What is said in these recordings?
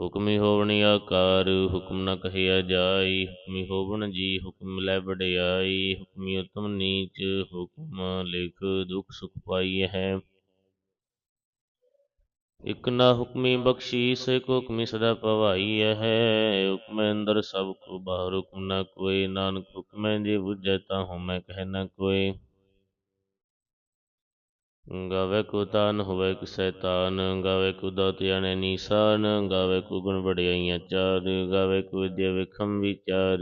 ਹੁਕਮੀ ਹੋਵਣੀ ਆਕਾਰ, ਹੁਕਮ ਨ ਕਹਿਆ ਜਾਈ, ਹੁਕਮੀ ਹੋਵਣ ਜੀ, ਹੁਕਮ ਲੈ ਵਡਿਆਈ, ਹੁਕਮੀ ਉਤਮ ਨੀਚ, ਹੁਕਮ ਲਿਖ ਦੁਖ ਸੁਖ ਪਾਈਐ ਹੈ। ਇਕ ਨਾ ਹੁਕਮੀ ਬਖਸ਼ੀਸ ਇਕ ਹੁਕਮੀ ਸਦਾ ਪਵਾਈਐ ਹੈ। ਹੁਕਮੈ ਅੰਦਰ ਸਭ ਕੋ ਬਾਹਰ, ਹੁਕਮ ਨਾ ਕੋਇ ਨਾਨਕ ਹੁਕਮੈ ਜੇ ਬੁਝੈ ਤਾ ਹਉਮੈ ਕਹਿ ਨਾ ਕੋਈ। ਗਾਵੇ ਕੋ ਤਾਨ, ਹੋਵੇ ਕਿਸੈ ਤਾਨ ਗਾਵੇ ਕੋ ਦਾਤ ਜਾਣੈ ਨੀਸਾਨ, ਗਾਵੇ ਕੋ ਗੁਣ ਵਡਿਆਈਆਂ ਚਾਰ, ਗਾਵੇ ਕੋ ਵਿਦਿਆ ਵਿਖਮ ਵਿਚਾਰ।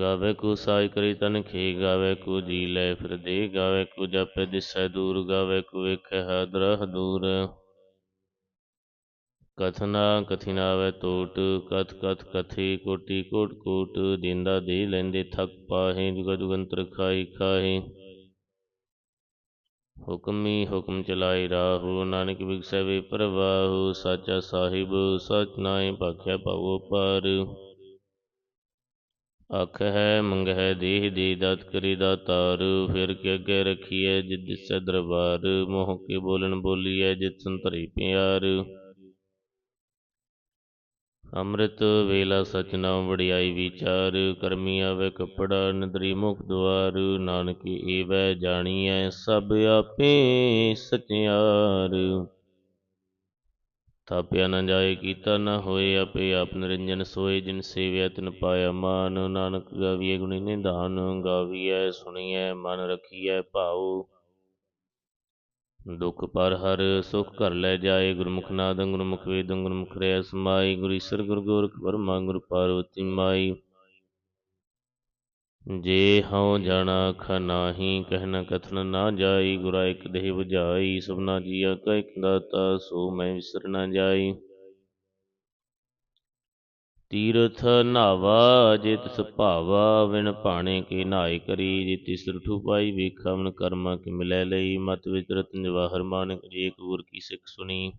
ਗਾਵੇ ਕੋ ਸਾਜ ਕਰੀ ਤਨ ਖੇ, ਗਾਵੇ ਕੋ ਜੀ ਲੈ ਫਿਰ ਦੇ, ਗਾਵੇ ਕੋ ਜਾਪੈ ਦਿਸੈ ਦੂਰ, ਗਾਵੇ ਕੋ ਵੇਖੈ ਹਾਦਰਾ ਦੂਰ ਕਥਨਾ ਕਥਿ ਨਾਵੇ ਟੋਟ ਕਥ ਕਥ ਕਥੀ ਕੋਟੀ ਕੋਟ ਕੋਟ, ਦਿੰਦਾ ਦੇ ਲੈਂਦੇ ਥਕ ਪਾਹੇ, ਜੁਗ ਜੁਗੰਤਰ ਖਾਈ ਖਾਹੇ। ਹੁਕਮੀ ਹੁਕਮ ਚਲਾਈ ਰਾਹੂ, ਨਾਨਕ ਵਿਗਸੈ ਵੇ ਪ੍ਰਵਾਹੁ, ਸਾਚਾ ਸਾਹਿਬ, ਸਚ ਨਾਏ ਭਾਖਿਆ ਭਵੋ ਪਰ। ਅਖ ਹੈ ਮੰਗ ਹੈ ਦੇਹ ਦੇ ਦਾਤ ਕਰੀ ਦਾਤਾਰ, ਫਿਰ ਕੇ ਅੱਗੇ ਰਖੀਐ ਜਿਤ ਦਿਸੈ ਦਰਬਾਰ ਮੋਹ ਕੇ ਬੋਲਣ ਬੋਲੀਐ ਜਿਤ ਸੰਤਰੀ ਪਿਆਰ। ਅੰਮ੍ਰਿਤ ਵੇਲਾ ਸਚ ਨਾਮ ਵਡਿਆਈ ਵਿਚਾਰ, ਕਰਮੀ ਆਵੇ ਕਪੜਾ, ਨਦਰੀ ਮੁਖ ਦੁਆਰ, ਨਾਨਕ ਏਵੈ ਜਾਣੀਐ ਸਭ ਆਪੇ ਸਚਿਆਰ। ਥਾਪਿਆ ਨਾ ਜਾਏ, ਕੀਤਾ ਨਾ ਹੋਏ, ਆਪੇ ਆਪ ਨਿਰੰਜਨ ਸੋਏ, ਜਿਨ ਸੇਵਿਆ ਤਿਨ ਪਾਇਆ ਮਾਨ। ਨਾਨਕ ਗਾਵੀਏ ਗੁਣੀ ਨਿਧਾਨ, ਗਾਵੀਐ ਸੁਣੀਐ ਮਨ ਰਖੀਐ ਭਾਉ। ਦੁਖ ਪਰ ਹਰ ਸੁਖ ਘਰ ਲੈ ਜਾਏ। ਗੁਰਮੁਖ ਨਾਦ, ਗੁਰਮੁਖ ਵੇਦ, ਗੁਰਮੁਖ ਰਿਆ ਸਮਾਈ ਗੁਰ ਈਸਰ ਗੁਰ ਗੋਰਖ ਬਰਮਾ ਗੁਰ ਪਾਰਵਤੀ ਮਾਈ। ਜੇ ਹਉ ਜਾਣਾ ਖਨਾਹੀ ਕਹਿਣਾ ਕਥਨ ਨਾ ਜਾਈ। ਗੁਰਾ ਇਕ ਦੇਹ 부ਝਾਈ ਸਭਨਾ ਜੀਆ ਕਾ ਇਕ ਦਾਤਾ, ਸੋ ਮੈਂ ਵਿਸਰ ਨਾ ਜਾਈ। ਤੀਰਥ ਨਾਵਾ ਜਿਤ ਤਿਸ ਭਾਵਾ ਵਿਣ ਭਾਣੇ ਕੇ ਨਾਇ ਕਰੀ। ਜੇ ਤਿਸ ਪਾਈ ਵੇਖਾ ਮਨ ਕਰਮਾ ਕਿ ਮਿਲੈ ਲਈ। ਮਤ ਵਿਚ ਰਤਨ ਜਵਾਹਰ ਮਾਨਕ, ਜੇ ਗੁਰ ਕੀ ਸਿੱਖ ਸੁਣੀ।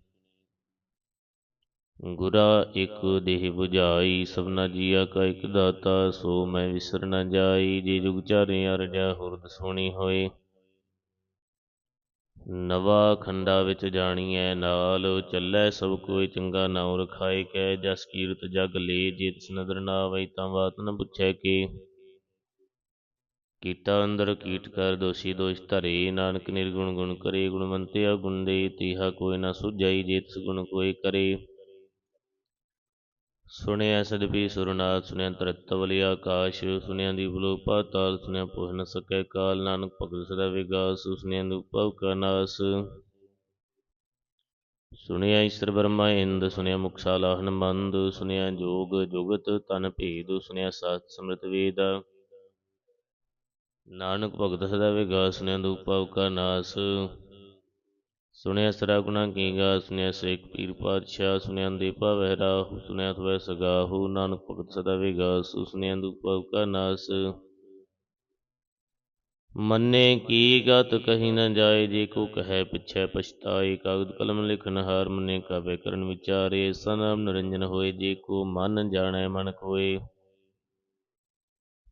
ਗੁਰਾ ਇਕ ਦੇਹ 부ਝਾਈ ਸਭਨਾ ਜੀਆ ਕਾ ਇਕ ਦਾਤਾ, ਸੋ ਮੈਂ ਵਿਸਰ ਨਾ ਜਾਈ। ਜੇ ਜੁਗ ਚਾਰੇ ਅਰਜਾ, ਹੁਰਦ ਸੋਣੀ ਹੋਏ। ਨਵਾ ਖੰਡਾ ਵਿੱਚ ਜਾਣੀਐ, ਨਾਲ ਚੱਲੈ ਸਭ ਕੋਈ ਚੰਗਾ ਨਾਉ ਰਖਾਏ ਕੈ, ਜਸ ਕੀਰਤ ਜਗ ਲੇ ਜੇ ਤਿਸ ਨਦਰ ਨਾ ਆਵਈ ਤਾਂ ਬਾਤ ਨ ਪੁੱਛੈ ਕੇ। ਕੀਟਾ ਅੰਦਰ ਕੀਟ ਕਰ ਦੋਸ਼ੀ ਦੋਸ਼ ਧਰੇ, ਨਾਨਕ ਨਿਰਗੁਣ ਗੁਣ ਕਰੇ ਗੁਣਵੰਤਿਆ ਗੁਣ ਦੇ, ਤੀਹਾ ਕੋਈ ਨਾ ਸੁਝਾਈ ਜੇ ਤਿਸ ਗੁਣ ਕੋਈ ਕਰੇ। ਸੁਣਿਆ ਸਦਪੀ ਸੁਰਨਾਥ, ਸੁਣਿਆ ਤਰਤਵਲੀ ਆਕਾਸ਼, ਸੁਣਿਆ ਦੀ ਬਲੋ ਪਾਤਾਲ, ਸੁਣਿਆ ਪੋਹ ਨ ਸਕੈ ਕਾਲ, ਨਾਨਕ ਭਗਤ ਸਦਾ ਵਿਗਾਸ, ਸੁਣਿਆ ਦੁਪਵ ਕਾ ਨਾਸ। ਸੁਣਿਆ ਈਸ਼ਰ ਬਰਮਾ ਇੰਦ, ਸੁਣਿਆ ਮੁਖ ਸਾਲਾਹਨ ਸੁਣਿਆ ਜੋਗ ਜੁਗਤ ਤਨ ਭੇਦ, ਸੁਣਿਆ ਸਾਤ ਸਮ੍ਰਿਤ ਵੇਦ। ਨਾਨਕ ਭਗਤ ਸਦਾ ਵਿਗਾਸ, ਸੁਣਿਆ ਦੁਪਵ ਕਾ ਨਾਸ। ਸੁਣਿਆ ਸਰਾ ਗੁਣਾ ਸੁਣਿਆ ਸੇਖ ਪੀਰ ਪਾਤਸ਼ਾਹ, ਸੁਣਿਆ ਦੀਪਾ ਵਹਿ ਸੁਣਿਆ ਤਵੈ ਸਗਾਹੂ ਨਾਨਕ ਭਗਤ ਸਦਾ ਵਿਗਾਸ ਸੁਣਿਆ ਦੁਪਵ ਕਾ ਨਾਸ। ਮੰਨੇ ਕੀ ਗਤ ਕਹੀ ਨਾ ਜਾਏ, ਜੇ ਕੋ ਕਹੈ ਪਿਛੈ ਪਛਤਾਏ, ਕਾਗਦ ਕਲਮ ਲਿਖਨ ਹਾਰ ਮੰਨੇ ਕਾਵੇ ਕਰਨ ਵਿਚਾਰੇ, ਸਨਮ ਨਿਰੰਜਨ ਹੋਏ, ਜੇ ਕੋ ਮਨ ਜਾਣੈ ਮਨ ਕੋਏ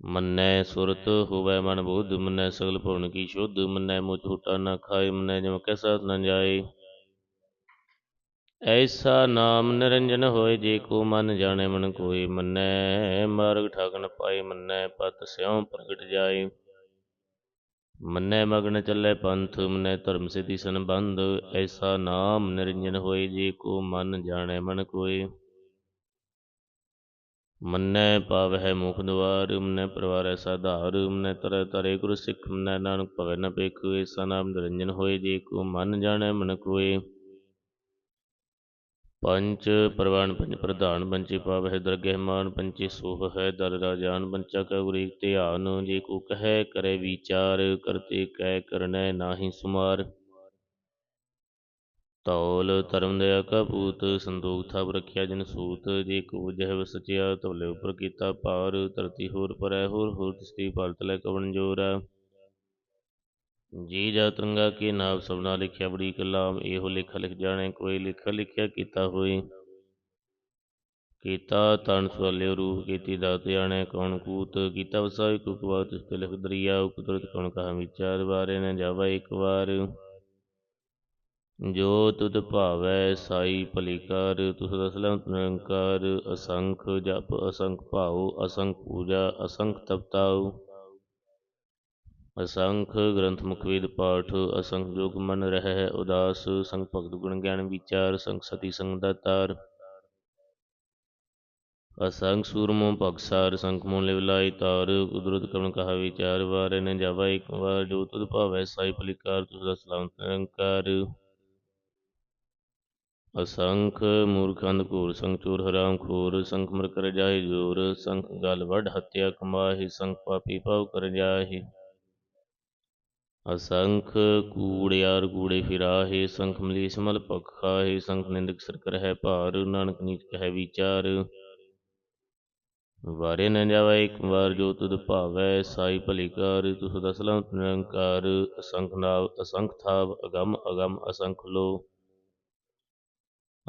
ਮੰਨੈ ਸੁਰਤ ਹੋਵੈ ਮਨ ਬੁੱਧ, ਮੰਨੈ ਸਗਲ ਭਵਨ ਕੀ ਸ਼ੁੱਧ, ਮੰਨੈ ਮੋ ਝੂਟਾ ਨ ਖਾਏ, ਮੰਨੈ ਜਮ ਕੈਸਾ ਨ ਜਾਏ। ਐਸਾ ਨਾਮ ਨਿਰੰਜਨ ਹੋਏ, ਜੇ ਕੋ ਮਨ ਜਾਣੇ ਮਨ ਕੋਏ, ਮੰਨੈ ਮਾਰਗ ਠਾਕਨ ਪਾਏ, ਮੰਨੈ ਪਤ ਸਿਉ ਪ੍ਰਗਟ ਜਾਏ। ਮੰਨੈ ਮਗਨ ਚੱਲੇ ਪੰਥ, ਮੰਨੈ ਧਰਮ ਸਿਧੀ ਸੰਬੰਧ, ਐਸਾ ਨਾਮ ਨਿਰੰਜਨ ਹੋਏ, ਜੇ ਕੋ ਮਨ ਜਾਣੇ ਮਨ ਕੋਏ। ਮੰਨੈ ਪਾਵਹਿ ਮੁਖ ਦੁਆਰ ਮੰਨੈ ਪਰਵਾਰੈ ਸਾਧਾਰ, ਮੰਨੈ ਤਰੈ ਤਰੇ ਗੁਰ ਸਿੱਖ, ਮੰਨੈ ਨਾਨਕ ਭਵੈ ਨ ਭੇਖੁ, ਏਸਾ ਨਾਮ ਨਿਰੰਜਨ ਹੋਏ, ਜੇ ਕੋ ਮਨ ਜਾਣੈ ਮਨ ਕੋਏ। ਪੰਚ ਪ੍ਰਵਾਨ ਪੰਚ ਪ੍ਰਧਾਨ ਪੰਚੇ ਪਾਵਹਿ ਦਰਗਹਿ ਮਾਨ ਪੰਚੇ ਸੋਹ ਹੈ ਦਰ ਰਾਜਾਨ ਪੰਚਾ ਕਾ ਗੁਰੇ ਧਿਆਨ, ਜੇ ਕੋ ਕਹੈ ਕਰੇ ਵਿਚਾਰ, ਕਰਤੇ ਕਹਿ ਕਰਨੈ ਨਾਹੀ ਸੁਮਾਰ। ਤੌਲ ਧਰਮ ਦਇਆ ਕਾ ਪੂਤ ਸੰਦੋਖ ਥਾਪ ਰਖਿਆ ਜਨ ਸੂਤ, ਜੇ ਕੋ ਜਹ ਵਸਚਿਆ ਤਵਲੇ ਉਪਰ ਕੀਤਾ ਭਾਰ, ਧਰਤੀ ਹੋਰ ਪਰੈ, ਹੋਰ ਹੋਰ ਤਿਸਤੀ ਭਰਤ ਲੈ ਕਵਣ ਜੋਰ ਜੀ ਜਾ ਤਰੰਗਾ ਕੇ ਨਾਮ ਸਭਨਾ ਲਿਖਿਆ ਬੜੀ ਕਲਾਮ, ਇਹੋ ਲਿਖ ਲਿਖ ਜਾਣੇ, ਕੋਈ ਲਿਖ ਲਿਖਿਆ ਕੀਤਾ ਹੋਈ ਕੀਤਾ ਤਨ ਸਵਾਲਿਓ ਰੂਪ, ਕੀਤੀ ਦਾਤ ਜਾਣੈ ਕੌਣ ਕੂਤ, ਕੀਤਾ ਵਸਾਈ ਕੁਕਵਾ, ਤਿਸ ਲਿਖ ਦਰਿਆ ਕੁਦਰਤ ਕੌਣ ਕਹਾ ਵਿਚਾਰ ਬਾਰੇ ਨ ਜਾਵਾ ਇੱਕ ਵਾਰ। ਜੋ ਤੁਧ ਭਾਵੈ ਸਾਈ ਭਲੀ ਕਰ, ਤੁਸ ਰਸਲੰ ਨਿਰੰਕਾਰ ਅਸੰਖ ਜਪ, ਅਸੰਖ ਭਾਉ, ਅਸੰਖ ਪੂਜਾ, ਅਸੰਖ ਤਪਤਾਉ। ਅਸੰਖ ਗ੍ਰੰਥ ਮੁਖਵੇਦ ਪਾਠ, ਅਸੰਖ ਜੋਗ ਮਨ ਰਹਿ ਉਦਾਸ, ਸੰਗ ਭਗਤ ਗੁਣ ਗਿਆਨ ਵਿਚਾਰ, ਸੰਗ ਸਤੀ ਸੰਗ ਦਾ ਤਾਰ। ਅਸੰਖ ਸੂਰਮੋ ਭਗਸਾਰ ਸੰਖ ਮੋ ਲਿਵਲਾਈ ਤਾਰ, ਕੁਦਰਤ ਕਵਣ ਕਹਾ ਵਿਚਾਰ, ਵਾਰ ਨ ਜਾਵਾ ਇੱਕ ਵਾਰ, ਜੋ ਤੁਧ ਭਾਵੈ ਸਾਈ ਭਲਿਕਾਰ ਤੁਸ ਦਾ ਸਲਾਮ ਨਿਰੰਕਾਰ ਅਸੰਖ ਮੂਰਖੰਦ ਅੰਧ ਘੋਰ ਸੰਖ ਚੋਰ ਹਰਾਮ ਖੋਰ, ਸੰਖ ਮਰ ਕਰ ਜਾਏ ਜੋਰ, ਸੰਖ ਗਲ ਵੱਢ ਹੱਤਿਆ ਕਮਾਹੀ, ਸੰਖ ਪਾਪੀ ਪਾਉ ਕਰ ਜਾਹੀ। ਅਸੰਖ ਕੂੜਿਆਰ ਕੂੜੇ ਫਿਰਾਹੇ, ਸੰਖ ਮਲੀਸ ਮਲ ਪਖਾਹੇ ਸੰਖ ਨਿੰਦਕ ਸਰ ਹੈ ਭਾਰ, ਨਾਨਕ ਨੀਚ ਕਹਿ ਵਿਚਾਰ। ਵਾਰੇ ਨ ਜਾਵਾ, ਇੱਕ ਵਾਰ ਜੋ ਤੁਧ ਭਾਵੈ, ਸਾਈ ਭਲੀ ਕਾਰ ਤੁਸ ਦਸਲੰ ਨਿਰੰਕਾਰ। ਅਸੰਖ ਨਾਵ, ਅਸੰਖ ਥਾਵ, ਅਗਮ ਅਗਮ ਅਸੰਖ ਲੋ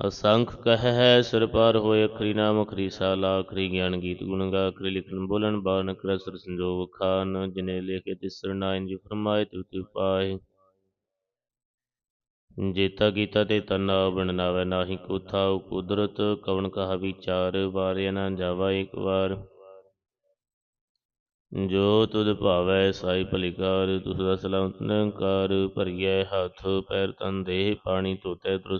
ਅਸੰਖ ਕਹਿ ਹੈ, ਸਿਰ ਪਾਰ ਹੋਏ ਅਖਰੀ ਨਾਮ, ਅਖਰੀ ਸਾਲਾ, ਅਖਰੀ ਗਿਆਨ ਗੀਤ ਗੁਣ ਅਖਰੀ ਲਿਖਣ ਬੋਲਣ ਬਾਣ ਕਰ ਸਰ ਸੰਜੋਗ ਖਾਨ, ਜਿਨੇ ਲਿਖੇ ਤਿਸਰ ਨਾਇਨ ਜੀ ਫਰਮਾਏ ਤਿਉ ਤਿਉ ਪਾਏ ਜੇਤਾ ਕੀਤਾ ਤੇ ਤਨਾ ਬਣ ਨਾਹੀ ਕੋ ਕੁਦਰਤ, ਕਵਣ ਕਹਾ ਵਿਚਾਰ, ਵਾਰਿਆ ਨਾ ਜਾਵਾ ਇੱਕ ਵਾਰ। ਜੋ ਤੁਧ ਭਾਵੈ ਸਾਈ ਭਲਿਕਾਰ, ਤੁਸ ਦਾ ਸਲਾਮਤ ਨਿਰੰਕਾਰ, ਭਰੀਐ ਹੱਥ, ਪੈਰ ਤਨ ਦੇਹ, ਪਾਣੀ ਧੋਤੇ ਤੁਰ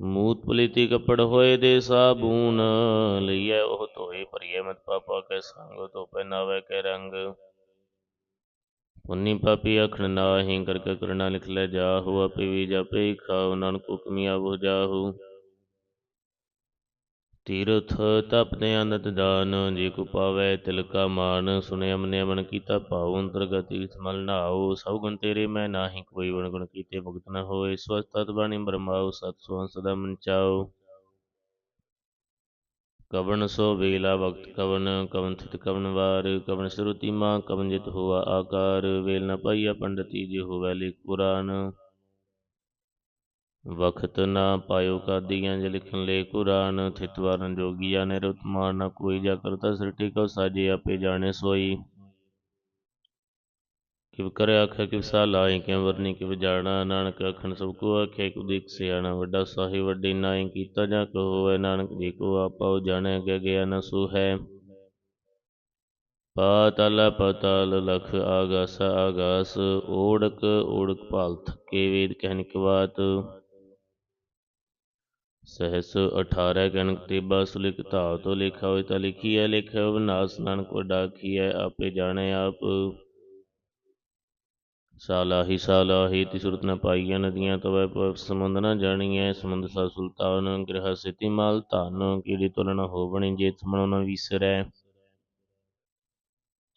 ਮੂਤ ਪਲੀਤੀ ਕੱਪੜ ਹੋਏ ਦੇ ਸਾਬੂਨ, ਲਈਐ ਉਹ ਧੋਏ ਭਰੀਏ ਮਤ ਪਾਪਾ ਕੈ ਸੰਗ ਧੋ ਪਹਿਨਾਵੇ ਕੈ ਰੰਗ। ਉਨੀ ਪਾਪੀ ਅਖਣ ਨਾਹੀ ਕਰ ਕੇ ਕਰਨਾ ਲਿਖ ਲੈ ਜਾਹੂ, ਆਪੇ ਵੀ ਜਾਪੇ ਖਾਉ, ਨਾਨਕ ਹੁਕਮੀਆ ਬੁ ਜਾਹੂ। ਤੀਰਥ ਤਪਨੇ ਅਨੰਦ ਦਾਨ, ਜੇ ਕੋ ਪਾਵੇ ਤਿਲ ਕਾ ਮਾਨ ਸੁਨੇ ਅਮਨੇ ਅਮਨ ਕੀਤਾ ਭਾਉ, ਅੰਤਰਗਤ ਤੀਰਥ ਨਾਉ, ਸਭ ਗੁਣ ਤੇਰੇ ਮੈਂ ਨਾਹੀ, ਕੋਈ ਵਣ ਗੁਣ ਕੀਤੇ ਭਗਤ ਨ ਹੋਏ ਸਵਸਤਤ ਬਾਣੀ ਬਰਮਾਉ, ਸਤ ਸੁਵੰ ਸਦਾ ਮਨ ਚਾਉ। ਕਵਨ ਸੋ ਵੇਲਾ ਵਕਤ ਕਵਨ ਕਵਨ ਥਿਤ ਕਵਨ ਵਾਰ ਕਵਨ ਸਰੂਤੀ ਮਾਂ ਕਵਨ ਜਿਤ ਹੋਆ ਆਕਾਰ, ਵੇਲ ਨ ਪਾਈਆ ਪੰਡਤੀ, ਜੇ ਹੋਵੇ ਲਿਖ ਪੁਰਾਨ ਵਖਤ ਨਾ ਪਾਇਓ ਕਾਦੀਆਂ ਜੇ ਲਿਖਣ ਲੇ ਕੁਰਾਨ, ਥਿਤ ਜੋਗੀਆ ਨੇ ਰੁਤ ਮਾਰ ਕੋਈ ਜਾ ਕਰਤਾ ਸ੍ਰਿਟੀ ਕਉ ਸਾਜੇ ਆਪੇ ਜਾਣੇ ਸੋਈ। ਕਿਵ ਕਰ ਆਖਿਆ, ਕਿਵ ਸਾ ਲਾਏ ਕਿਵ ਵਰਨੀ, ਕਿਵ ਜਾਣਾ, ਨਾਨਕ ਅਖਣ ਸਭ ਕੋ ਆਖਿਆ ਕਿਵ ਦੇਖ ਸਿਆਣਾ ਵੱਡਾ ਸਾਹਿਬ ਵੱਡੀ ਨਾਏ ਕੀਤਾ ਜਾ ਕੋ ਹੋਵੇ ਨਾਨਕ, ਜੀ ਕੋ ਆਪਾਉ ਜਾਣੈ ਕਿ ਗਿਆ ਨਾ ਸੋ ਹੈ। ਪਾਤਲ, ਪਤਲ ਲਖ ਆਗਸ ਆਗਸ, ਓੜਕ ਓੜਕ ਭਾਲ ਥਕੇ ਵੇਦ ਕਹਿਨ ਬਾਤ। ਸਹਸ 18 ਕਨਕ ਤੇਬਾ ਸੁਲਿਖ ਧਾਵ ਤੋ ਲਿਖਾ ਹੋਇ ਤਾ ਲਿਖੀਐ, ਲਿਖਿਆ ਵਿਨਾਸ਼ ਨਾਨਕ ਵੱਡਾ ਕੀਐ ਆਪੇ ਜਾਣੈ ਆਪ। ਸਾਲਾਹੀ ਸਾਲਾਹੀ ਤੀ ਸੁਰਤ ਨ ਪਾਈਐ, ਨਦੀਆਂ ਤਵੈ ਪਵ ਸਮੁੰਦ ਨ ਜਾਣੀਐ, ਸਮੁੰਦ ਸਾ ਸੁਲਤਾਨ ਗ੍ਰਹ ਸਿਤੀ ਮਾਲ ਧਨ, ਕੀੜੀ ਤੁਲ ਨ ਹੋਵਣੀ ਜੇ ਥਮਣੋ ਨ ਵਿਸਰੈ।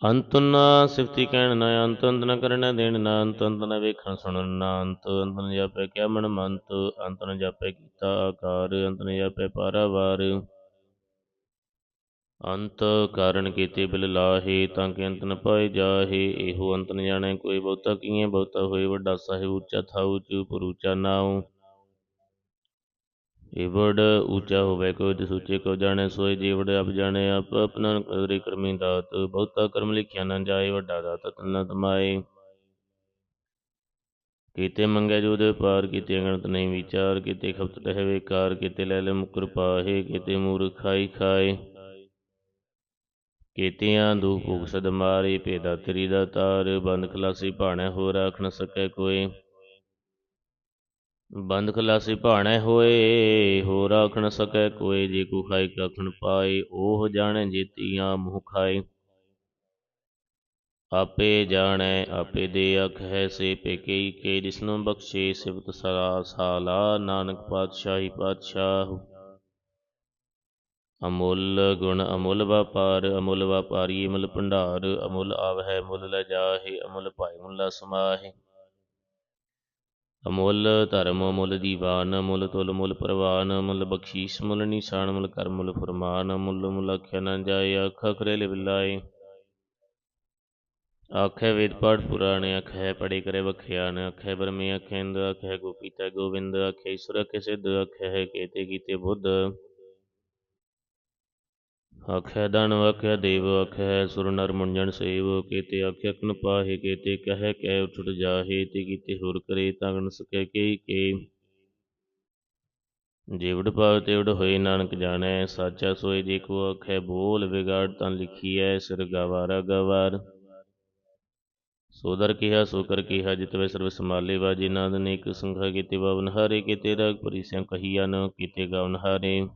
ਅੰਤ ਨਾ ਸਿਫਤੀ ਕਹਿਣ ਨਾ ਅੰਤ ਅੰਤ ਨਾ ਕਰਨਾ ਦੇਣ ਨਾ ਅੰਤ ਅੰਤ ਨਾ ਵੇਖਣ ਸੁਣਨ ਨਾ ਅੰਤ ਅੰਤ ਨ ਜਾਪੈ ਕਿਆ ਮਨ ਮੰਤ, ਅੰਤ ਨ ਜਾਪੈ ਕੀਤਾ ਆਕਾਰ, ਅੰਤ ਨ ਜਾਪੈ ਪਾਰਾਵਾਰ। ਅੰਤ ਕਾਰਨ ਕੀਤੇ ਬਿਲ ਲਾਹੇ, ਤਾਂ ਕਿ ਅੰਤ ਨ ਪਾਏ ਜਾਹੇ। ਇਹੋ ਅੰਤ ਨ ਜਾਣੈ, ਕੋਈ ਬਹੁਤਾ ਕੀਏ ਬਹੁਤਾ ਹੋਏ, ਵੱਡਾ ਸਾਹਿਬ ਉੱਚਾ ਥਾਉ, ਚੁਪ ਉੱਚਾ ਨਾਉ। ਏਵੜ ਉੱਚਾ ਹੋਵੇ, ਕੋਈ ਤਿਸ ਉੱਚੇ ਕੋ ਜਾਣੈ ਸੋਈ ਜੀਵੜ ਆਪ ਜਾਣੈ ਆਪਣਾ ਕਰੇ ਕਰਮੀ ਦਾਤ, ਬਹੁਤਾ ਕਰਮ ਲਿਖਿਆ ਨ ਜਾਏ ਵੱਡਾ ਦਾਤ, ਤਨ ਤਮਾਏ। ਕੀਤੇ ਮੰਗੈ ਜੋ ਦੇ ਪਾਰ, ਕੀਤੇ ਅਗਣਤ ਨਹੀਂ ਵਿਚਾਰ, ਕੀਤੇ ਖਪਤ ਰਹਿ ਵੇਕਾਰ ਕੀਤੇ ਲੈ ਲੈ ਮੁਕਰ ਪਾਹੇ, ਕੀਤੇ ਮੂਰਖ ਖਾਈ ਖਾਏ। ਕੀਤਿਆਂ ਦੁਖ ਭੁਖ ਸਦ ਮਾਰੇ, ਭੇਦਾ ਤੇਰੀ ਦਾ ਤਾਰ, ਬੰਦ ਖਲਾਸੀ ਭਾਣੈ ਹੋ ਰਾਖ ਨ ਸਕੈ ਕੋਏ ਬੰਦ ਖਲਾਸੀ ਭਾਣੈ ਹੋਏ ਹੋ ਰਾਖ ਸਕੈ ਕੋਏ ਜੇ ਕੋ ਖਾਇ ਰਾਖਣ ਪਾਏ, ਉਹ ਜਾਣੈ ਜੇਤੀਆਂ ਮੂੰਹ ਖਾਏ। ਆਪੇ ਜਾਣੈ, ਆਪੇ ਦੇ ਆਖੈ ਸੇ ਪੇਕਈ ਕੇ ਜਿਸਨੂੰ ਬਖਸ਼ੇ ਸਿਵਤ ਸਰਾ ਸਾਲਾ, ਨਾਨਕ ਪਾਤਸ਼ਾਹੀ ਪਾਤਸ਼ਾਹ। ਅਮੁੱਲ ਗੁਣ ਅਮੁੱਲ ਵਪਾਰ, ਅਮੁੱਲ ਵਪਾਰੀ ਅਮੁੱਲ ਭੰਡਾਰ, ਅਮੁੱਲ ਆਵਹਿ ਮੁੱਲ ਲੈ ਜਾਹੇ, ਅਮੁੱਲ ਭਾਈ ਮੁੱਲਾ ਸਮਾਹੇ। ਅਮੁੱਲ ਧਰਮ, ਅਮੁੱਲ ਦੀਵਾਨ ਅਮੁੱਲ ਤੁਲ ਮੁੱਲ ਪ੍ਰਵਾਨ, ਅਮੁੱਲ ਬਖਸ਼ੀਸ਼ ਮੁੱਲ ਨਿਸ਼ਾਨ ਮੁੱਲ ਕਰ ਮੁੱਲ ਫਰਮਾਨ, ਅਮੁੱਲ ਮੁੱਲ ਆਖਿਆ ਨ ਜਾਏ ਆਖਾ ਕਰੇ ਲਿਵ ਲਾਏ ਆਖੇ ਵੇਦ ਪਾਠ ਪੁਰਾਣੇ, ਆਖੇ ਪੜੇ ਕਰੇ ਵਖਿਆਨ, ਆਖੇ ਬਰਮੇ ਆਖੇ ਇੰਦ ਆਖੇ ਗੋਪੀਤਾ ਗੋਵਿੰਦ, ਆਖੇ ਈਸ਼ਵਰ, ਆਖੇ ਸਿੱਧ, ਆਖੇ ਹੈ ਕੇਤੇ ਕੀਤੇ ਬੁੱਧ। ਆਖੇ ਦਾਨ ਆਖੇ ਦੇਵ, ਆਖੇ ਸੁਰ ਨਰ ਮੁੰਜਨ ਸੇਵ, ਕੇਤੇ ਆਖੇ ਕਨ ਪਾਹੇ, ਕੇਤੇ ਕਹੇ ਕੈ ਉਠਟ ਜਾਹੇ, ਤੇ ਕੀਤੇ ਹੋਰ ਕਰੇ ਤਗਨ ਸਕੈ ਕੇ ਕੇ। ਜਿਵੜ ਪਾਵ ਤਿਵੜ ਹੋਏ, ਨਾਨਕ ਜਾਣੈ, ਸਾਚਾ ਸੋਏ ਦੇਖੋ, ਆਖੈ ਬੋਲ ਵਿਗਾੜ ਤਾਂ ਲਿਖੀਐ, ਸਿਰ ਗਵਾਰਾ ਗਵਾਰ। ਸੋਦਰ ਕਿਹਾ, ਸੋ ਕਰ ਕਿਹਾ, ਜਿਤ ਵੇ ਸਰਬ ਸਮਾਲੇ ਵਾ ਜਿਨਾਂ ਅਨੇਕ ਸੰਖਾ ਕੀਤੇ ਬਵਨ ਹਾਰੇ, ਕੀਤੇ ਰਗ ਪਰੀ ਸਿੰ ਕਹੀਆ ਨ, ਕੀਤੇ ਗਵਨ ਹਾਰੇ।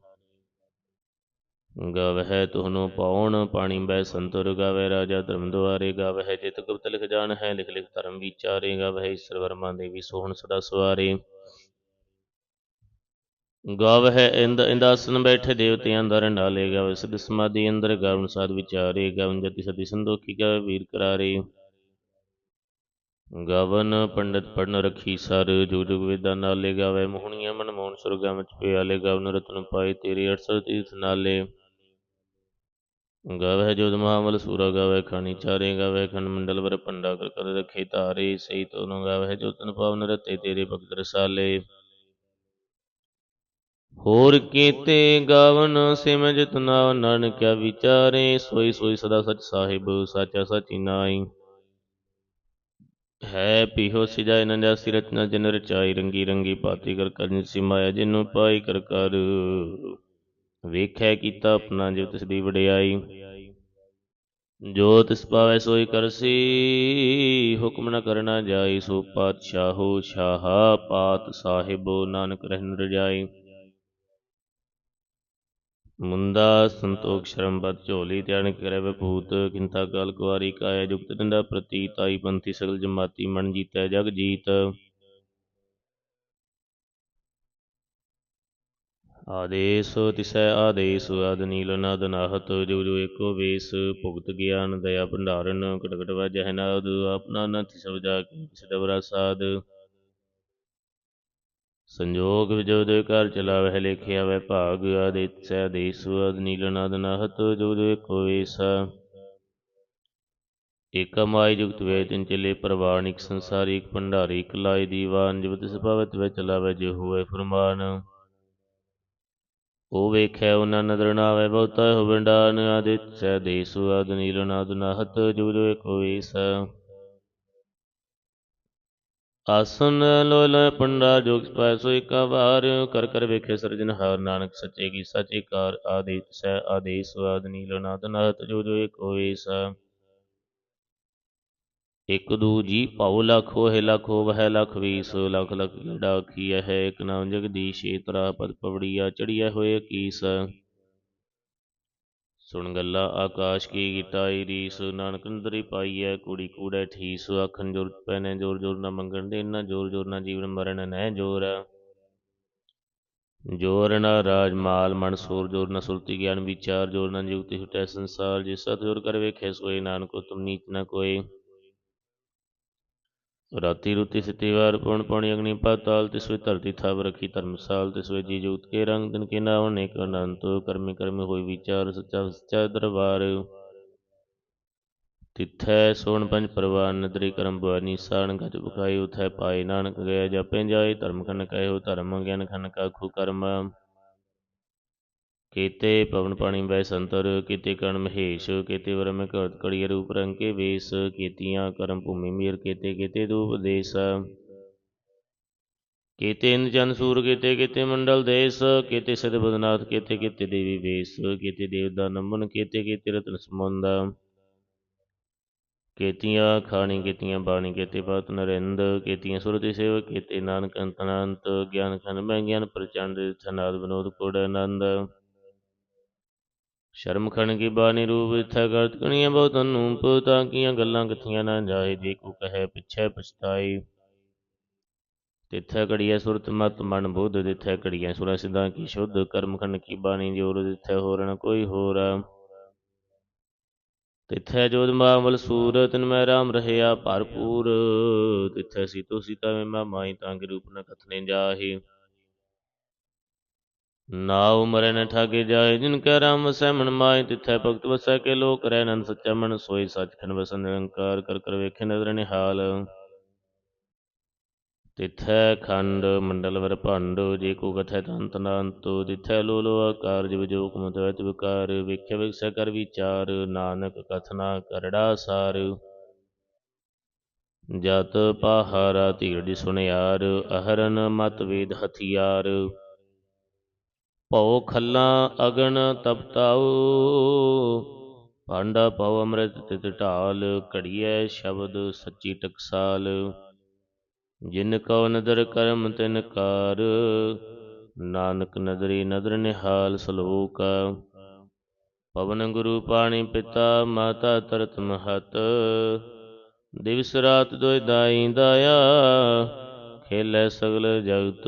ਗਵਹਿ ਤੁਹਨੋ ਪਾਉਣ, ਪਾਣੀ ਬੈ ਸੰਤੁਰ ਗਾਵੇ ਰਾਜਾ ਧਰਮ ਦੁਆਰੇ, ਗਾਵਹਿ ਜਿਤ ਗੁਪਤ ਲਿਖ ਜਾਣ ਹੈ ਲਿਖ ਲਿਖ ਧਰਮ ਵਿਚਾਰੇ, ਗਾਵਹਿ ਈਸ਼ਰ ਵਰਮਾ ਦੇਵੀ ਸੋਹਣ ਸਦਾ ਸਵਾਰੇ। ਗਾਵਹਿ ਇੰਦ, ਇੰਦਾਸਨ ਬੈਠੇ ਦੇਵਤਿਆਂ ਅੰਦਰ ਡਾਲੇ ਗਾਵੇ ਸਿਧ ਸਮਾਧੀ ਅੰਦਰ ਗਾਵਨ ਸਾਧ ਵਿਚਾਰੇ ਗਾਵਨ ਜਤੀ ਸਦੀ ਸੰਦੋਖੀ ਗਾਵੇ ਵੀਰ ਕਰਾਰੇ। ਗਵਨ ਪੰਡਤ ਪੜਨ ਰਖੀ ਸਰ, ਜੁਗ ਜੁਗ ਵਿਦਾ ਨਾਲੇ ਗਾਵੇ ਮੋਹਣੀਆਂ ਮਨਮੋਹਨ ਸੁਰਗਾਂ ਵਿੱਚ ਪਿਆਲੇ ਗਵਨ ਰਤਨ ਪਾਏ ਤੇਰੇ 68 ਤੀਰਥ ਨਾਲੇ। ਗਾਵੇ ਜੋਦ ਮਹਾਮਲ ਸੂਰਾ ਗਾਵੇ ਖਾਣੀ ਚਾਰੇ ਗਾਵੇ ਖੰਡ ਮੰਡਲ ਵਰ ਪੰਡਾ ਕਰ ਕਰ ਰਖੇ ਧਾਰੇ, ਸਹੀ ਤੋਨ ਗਾਵੇ ਜੋ ਤਨ ਪਾਵਨ ਰਤੇ ਤੇਰੇ ਭਗਤ ਰਸਾਲੇ। ਹੋਰ ਕੀਤੇ ਗਾਵਨ ਸਿਮ ਜਿਤਨਾ ਨਾਨਕਿਆ ਵਿਚਾਰੇ, ਸੋਈ ਸੋਈ ਸਦਾ ਸਚ ਸਾਹਿਬ, ਸਾਚਾ ਸਚੀ ਨਾਈ ਹੈ ਪੀਹੋ ਸਿਜਾਇ ਨੰਜਾ ਸਿਰਚਨਾ ਜਨ ਰਚਾਈ ਰੰਗੀ ਰੰਗੀ ਪਾਤੀ ਕਰ ਕਰ ਸਿਮਾਇਆ ਜਿਨੂੰ ਪਾਈ ਕਰ ਕਰ। ਵੇਖੈ ਕੀਤਾ ਆਪਣਾ ਜਿਵ ਤਿਸ ਦੀ ਵਡਿਆਈ। ਜੋ ਤਿਸ ਪਾਵੈ ਸੋਈ ਕਰਸੀ, ਹੁਕਮ ਨ ਕਰਨਾ ਜਾਈ, ਸੋ ਪਾਤਸ਼ਾਹੋ ਸ਼ਾਹਾ ਪਾਤ ਸਾਹਿਬੋ ਨਾਨਕ ਰਹਿਨ ਰਜਾਈ। ਮੁੰਦਾ ਸੰਤੋਖ ਸ਼ਰਮ ਬਦ ਝੋਲੀ ਧਿਆਨ ਕਰੇ ਵਿਭੂਤ ਕਿੰਤਾ ਕਾਲ ਕੁਵਾਰੀ ਕਾਇਆ ਜੁਗਤ ਡੰਡਾ ਪ੍ਰਤੀ ਤਾਈ ਪੰਥੀ ਸਗਲ ਜਮਾਤੀ ਮਨ ਜੀਤੈ ਜਗ ਜੀਤ। ਆਦੇਸ ਤਿਸੈ ਆਦੇਸ ਆਦ ਨੀਲ ਨਦ ਨਾਹਤ ਜੋ ਜੋ ਏਕੋ ਵੇਸ, ਭੁਗਤ ਗਿਆਨ ਦਇਆ ਭੰਡਾਰਨ ਕਟ ਵਜਹਿ ਨਾਦ ਆਪਣਾ ਨ ਤਿਸ ਵਜਾ ਕਿਸ ਦਵਰਾ ਸਾਧ ਸੰਜੋਗ ਵਿਜੋਦ ਘਰ ਚਲਾਵਹਿ ਲੇਖਿਆ ਵੈ ਭਾਗ ਆਦਿਤ ਸੈ ਦੇਸ ਅਦ ਨੀਲ ਨਦ ਨਾਹਤ ਜੋ ਜੋ ਏਕੋ ਵੇਸ। ਏਕ ਮਾਈ ਜੁਗਤ ਵੇ ਤਿਨ ਚਲੇ ਪ੍ਰਵਾਨ, ਇਕ ਸੰਸਾਰੀ, ਇਕ ਭੰਡਾਰੀ, ਇਕ ਲਾਈ ਦੀਵਾਨ, ਜਿਵ ਤਿਸ ਭਵਤ ਵੇ ਚਲਾਵੇ ਜੇ ਹੋਵੇ ਫਰਮਾਨ। ਉਹ ਵੇਖੈ ਉਹਨਾਂ ਨਦਰ ਨਾ ਆਵੇ, ਬਹੁਤਾ ਹੋਵੇ ਡਾਨ ਆਦਿਤ ਸੈ ਦੇਸ ਅਦ ਨੀਲ ਨਦ ਨਾਹਤ ਜੋ ਜੋ ਏਕੋ ਆਸਨ ਲੋਇ ਪੰਡਾ ਜੋਗ ਪਾਇ ਸੋ ਏਕਾ ਵਾਰ, ਕਰ ਕਰ ਵੇਖੇ ਸਰਜਨਹਾਰ ਨਾਨਕ ਸੱਚੇ ਕੀ ਸੱਚੇ ਕਾਰ, ਆਦਿਤ ਸੈ ਆਦੇਸ ਆਦ ਨੀਲ ਨਾਦ ਨਾਤ ਜੋ ਜੋ ਸ ਇਕ ਦੂ ਜੀ ਭਾਉ ਲਖ ਹੋਏ ਲਖ ਹੋਵਹਿ ਲਖ ਵੀਸ, ਲਖ ਲਖ ਗੜਾ ਕੀਐ ਹੈ, ਇਕ ਨਾਮ ਜਗਦੀਸ਼ੇ ਤਰਾ ਪਦ ਪਵੜੀਆ ਚੜੀਆ ਹੋਏ ਕੀਸ। ਸੁਣ ਗੱਲਾ, ਆਕਾਸ਼ ਕੀ ਗਿਟਾਈ ਰੀਸ, ਨਾਨਕ ਅੰਦਰੀ ਪਾਈਐ ਕੁੜੀ ਕੂੜੈ ਠੀਸ, ਆਖਣ ਜੋਰ ਪੈਨੇ ਜੋਰ ਜੋਰ ਨਾ ਮੰਗਣ ਦੇ ਨਾ ਜੋਰ ਜੋਰ ਨਾ ਜੀਵਨ ਮਰਨ ਨਹਿ ਜੋਰ। ਜੋਰ ਨਾ ਰਾਜ ਮਾਲ, ਮਨ ਸੂਰ ਜੋਰ ਨਾ ਸੁਰਤੀ ਗਿਆਨ ਵਿਚਾਰ, ਜੋਰ ਨਾ ਜੁਗਤੀ ਹੁਟੈ ਸੰਸਾਰ ਜਿਸ ਸਤ ਜੋਰ ਕਰ ਵੇਖੈ ਸੋਏ ਨਾਨਕੋ, ਤੁਮ ਨੀਚ ਨਾ ਕੋਏ। ਰਾਤੀ ਰੁਤੀ ਸਿਤੀ ਵਾਰ ਪਉਣ ਪਾਣੀ ਅਗਨੀ ਪਾਤਾਲ ਤਿਸਵੇ ਧਰਤੀ ਥਾਵ ਰਖੀ ਧਰਮਸਾਲ ਤਿਸਵੇ ਜੀ ਜੁਗਤ ਕੇ ਰੰਗ ਦਿਨ ਕੇ ਨਾਮ ਅਨੇਕ ਅਨੰਤ, ਕਰਮੀ ਕਰਮੀ ਹੋਈ ਵਿਚਾਰ ਸੱਚਾ ਸੱਚਾ ਦਰਬਾਰ। ਤਿੱਥੈ ਸੋਣ ਪੰਜ ਪਰਵਾਨ ਨਦਰੀ ਕਰਮ ਬਵਾਨੀ ਸਾਣ, ਗਜ ਬੁਖਾਈ ਉਥੈ ਪਾਏ ਨਾਨਕ ਗਏ, ਜਪੇ ਜਾਏ ਧਰਮ ਖਨ ਕਹਿਓ, ਧਰਮ ਗਿਆਨ ਖਨ ਕਾਖੂ ਕਰਮ। ਕੀਤੇ ਪਵਨ ਪਾਣੀ ਬੈ ਸੰਤਰ, ਕੀਤੇ ਕਣ ਮਹੇਸ਼, ਕੀਤੇ ਵਰ ਮੈਂ ਘਟ ਕੜੀ ਰੂਪ ਰੰਗ ਕੇ ਵੇਸ, ਕੀਤੀਆਂ ਕਰਮ ਭੂਮੀ ਮੀਰ, ਕੀਤੇ ਕੀਤੇ ਦੂਪ ਦੇਸ। ਕੀਤੇ ਇੰਦ ਜਨ ਸੂਰ, ਕੀਤੇ ਕੀਤੇ ਮੰਡਲ ਦੇਸ, ਕੀਤੇ ਸਿਧ ਬਦਨਾਥ, ਕੀਤੇ ਕੀਤੇ ਦੇਵੀ ਵੇਸ, ਕੀਤੇ ਦੇਵਦਾ ਨੰਬਨ ਕੀਤੇ ਰਤਨ ਸਮੁੰਦ ਕੀਤੀਆਂ ਖਾਣੀ, ਕੀਤੀਆਂ ਬਾਣੀ, ਕੀਤੀ ਬਾਤ ਨਰਿੰਦ, ਕੇਤੀਆਂ ਸੁਰਤੀ ਸੇਵ ਕੇਤੇ ਨਾਨਕ ਅੰਤ ਗਿਆਨ ਖੰਡ ਮੈਂ ਗਿਆਨ ਪ੍ਰਚੰਡ ਥਨਾਦ ਵਿਨੋਦ ਕੋੜ ਆਨੰਦ। ਸ਼ਰਮ ਖਣ ਕੀ ਬਾਣੀ ਰੂਪ ਇਥੈ ਕਰਤ ਕਣੀਆਂ ਬਹੁਤ ਅਨੂਪ ਤਾਂ ਕੀਆਂ ਗੱਲਾਂ ਕਥੀਆਂ ਨਾ ਜਾਏ, ਜੇ ਕੋ ਕਹੈ ਪਛਤਾਈ ਤਿੱਥੈ ਘੜੀਐ ਸੁਰਤ ਮਤ ਮਨ ਬੁੱਧ, ਤਿੱਥੈ ਘੜੀਐ ਸੁਰ ਸਿਧਾਂ ਕੀ ਸ਼ੁੱਧ। ਕਰਮ ਖੰਡ ਕੀ ਬਾਣੀ ਜੋਰ ਤਿੱਥੈ ਹੋਰ ਕੋਈ ਹੋਰ। ਤਿੱਥੈ ਜੋਤ ਮਾਮਲ ਸੂਰ, ਤਿਨ ਮੈਂ ਰਾਮ ਰਹਿਆ ਭਰਪੂਰ। ਤਿੱਥੈ ਸੀਤੋ ਸੀਤਾ ਮੈਂ ਮਾਈ ਤਾਂ ਕਿ ਰੂਪ ਨ ਕਥਨੇ ਜਾਹੀ। ਨਾ ਮਰੈ ਨ ਠਾਗੇ ਜਾਏ, ਜਿਨ ਕੈ ਰਾਮ ਵਸੈ ਮਨ ਮਾਏ ਭਗਤ ਵਸੈ ਕੇ ਲੋਕ ਰਹਿ ਨੰਦ ਸੱਚਾ ਮਨ, ਸੋਈ ਸੱਚਖੰਡ ਵਸੈ ਨਿਰੰਕਾਰ ਕਰ ਕਰ ਵੇਖੇ ਨਦਰ ਨਿਹਾਲ। ਤਿੱਥੈ ਖੰਡ ਮੰਡਲ ਵਰ ਭੰਡ, ਜੇ ਕੋ ਕਥੈ ਤੰਤ ਨਾੰਤ ਤਿੱਥੈ ਲੋ ਲੋ ਆਕਾਰ, ਜਿਵ ਜੋ ਕੁਮਤ ਵੈਤ ਵਿਕਾਰ ਵੇਖਿਆ ਵਿਕਸੈ ਕਰ ਵਿਚਾਰ, ਨਾਨਕ ਕਥਨਾ ਕਰੜਾ ਸਾਰ। ਜਤ ਪਹਾਰਾ ਧੀਰ ਸੁਣਿਆਰ ਅਹਰਨ ਮਤ ਵੇਦ ਹਥਿਆਰ। ਭਉ ਖੱਲਾ ਅਗਨ ਤਪਤਾਉ, ਭਾਂਡਾ ਪਉ ਅੰਮ੍ਰਿਤ ਤਿਤ ਢਾਲ, ਘੜੀਐ ਸ਼ਬਦ ਸੱਚੀ ਟਕਸਾਲ। ਜਿਨ ਕਉ ਨਦਰ ਕਰਮ ਤਿਨ ਕਾਰ, ਨਾਨਕ ਨਦਰੀ ਨਦਰ ਨਿਹਾਲ ਸਲੋਕ। ਪਵਨ ਗੁਰੂ ਪਾਣੀ ਪਿਤਾ, ਮਾਤਾ ਤਰਤ ਮਹਤ। ਦਿਵਸ ਰਾਤ ਦੋਇ ਦਾਈ ਦਾਇਆ, ਖੇਲੇ ਸਗਲ ਜਗਤ।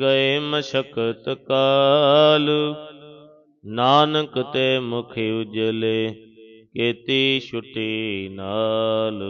ਗਏ ਮਸ਼ਕਤ ਕਾਲ। ਨਾਨਕ ਤੇ ਮੁਖ ਉਜਲੇ ਕੀਤੀ ਛੁਟੀ ਨਾਲ।